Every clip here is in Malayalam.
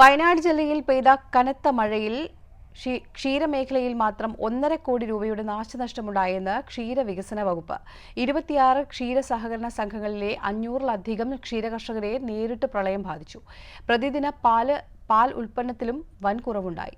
വയനാട് ജില്ലയിൽ പെയ്ത കനത്ത മഴയിൽ ക്ഷീരമേഖലയിൽ മാത്രം ഒന്നര കോടി രൂപയുടെ നാശനഷ്ടമുണ്ടായെന്ന് ക്ഷീരവികസന വകുപ്പ്. ഇരുപത്തിയാറ് ക്ഷീര സഹകരണ സംഘങ്ങളിലെ അഞ്ഞൂറിലധികം ക്ഷീരകർഷകരെ നേരിട്ട് പ്രളയം ബാധിച്ചു. പ്രതിദിന പാൽ പാൽ ഉൽപ്പന്നത്തിലും വൻ കുറവുണ്ടായി.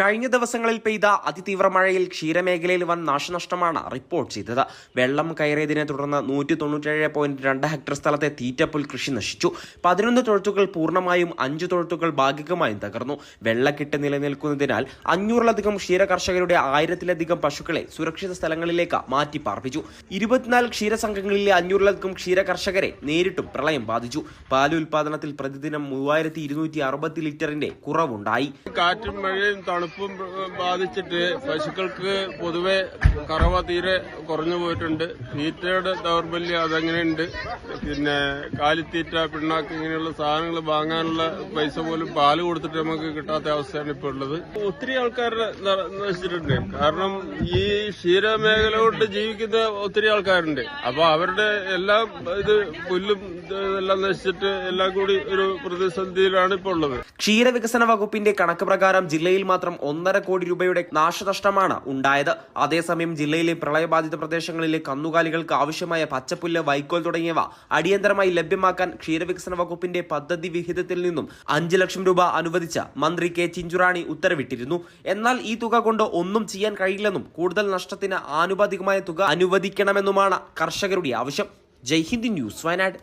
കഴിഞ്ഞ ദിവസങ്ങളിൽ പെയ്ത അതിതീവ്ര മഴയിൽ ക്ഷീരമേഖലയിൽ വൻ നാശനഷ്ടമാണ് റിപ്പോർട്ട് ചെയ്തത്. വെള്ളം കയറിയതിനെ തുടർന്ന് നൂറ്റി തൊണ്ണൂറ്റേഴ് പോയിന്റ് രണ്ട് ഹെക്ടർ സ്ഥലത്തെ തീറ്റപ്പുൽ കൃഷി നശിച്ചു. പതിനൊന്ന് തൊഴുത്തുകൾ പൂർണമായും അഞ്ച് തൊഴുത്തുകൾ ഭാഗികമായും തകർന്നു. വെള്ളക്കെട്ട് നിലനിൽക്കുന്നതിനാൽ അഞ്ഞൂറിലധികം ക്ഷീര കർഷകരുടെ ആയിരത്തിലധികം പശുക്കളെ സുരക്ഷിത സ്ഥലങ്ങളിലേക്ക് മാറ്റി പാർപ്പിച്ചു ഇരുപത്തിനാല് ക്ഷീരസംഘങ്ങളിലെ അഞ്ഞൂറിലധികം ക്ഷീര കർഷകരെ നേരിട്ടും പ്രളയം ബാധിച്ചു. പാൽ ഉൽപാദനത്തിൽ പ്രതിദിനം മൂവായിരത്തി ഇരുന്നൂറ്റി അറുപത് ലിറ്ററിന്റെ കുറവുണ്ടായി. കാറ്റും മഴയും തണുപ്പും ബാധിച്ചിട്ട് പശുക്കൾക്ക് പൊതുവെ കറവ തീരെ കുറഞ്ഞു പോയിട്ടുണ്ട്. തീറ്റയുടെ ദൗർബല്യം അതങ്ങനെയുണ്ട്. പിന്നെ കാലിത്തീറ്റ പിണ്ണാക്ക് ഇങ്ങനെയുള്ള സാധനങ്ങൾ വാങ്ങാനുള്ള പൈസ പോലും പാൽ കൊടുത്തിട്ട് നമുക്ക് കിട്ടാത്ത അവസ്ഥയാണ് ഇപ്പോൾ ഉള്ളത്. ഒത്തിരി ആൾക്കാരുടെ നശിച്ചിട്ടുണ്ട് കാരണം ഈ ക്ഷീരമേഖല കൊണ്ട് ജീവിക്കുന്ന ഒത്തിരി ആൾക്കാരുണ്ട്. അപ്പൊ അവരുടെ എല്ലാം ഇത് പുല്ലും എല്ലാം നശിച്ചിട്ട് എല്ലാം കൂടി ഒരു പ്രതിസന്ധിയിലാണ് ഇപ്പോൾ ഉള്ളത്. ക്ഷീരവികസന വകുപ്പിന്റെ കണക്ക് പ്രകാരം ജില്ലയിൽ മാത്രം ഒന്നര കോടി രൂപയുടെ നാശനഷ്ടമാണ് ഉണ്ടായത്. അതേസമയം ജില്ലയിലെ പ്രളയബാധിത പ്രദേശങ്ങളിലെ കന്നുകാലികൾക്ക് ആവശ്യമായ പച്ചപ്പുല്ല് വൈക്കോൽ തുടങ്ങിയവ അടിയന്തരമായി ലഭ്യമാക്കാൻ ക്ഷീരവികസന വകുപ്പിന്റെ പദ്ധതി വിഹിതത്തിൽ നിന്നും അഞ്ച് ലക്ഷം രൂപ അനുവദിച്ച മന്ത്രി കെ ചിഞ്ചുറാണി ഉത്തരവിട്ടിരുന്നു. എന്നാൽ ഈ തുക കൊണ്ട് ഒന്നും ചെയ്യാൻ കഴിയില്ലെന്നും കൂടുതൽ നഷ്ടത്തിന് ആനുപാതികമായ തുക അനുവദിക്കണമെന്നുമാണ് കർഷകരുടെ ആവശ്യം. ജയ്ഹിന്ദ് ന്യൂസ് വയനാട്.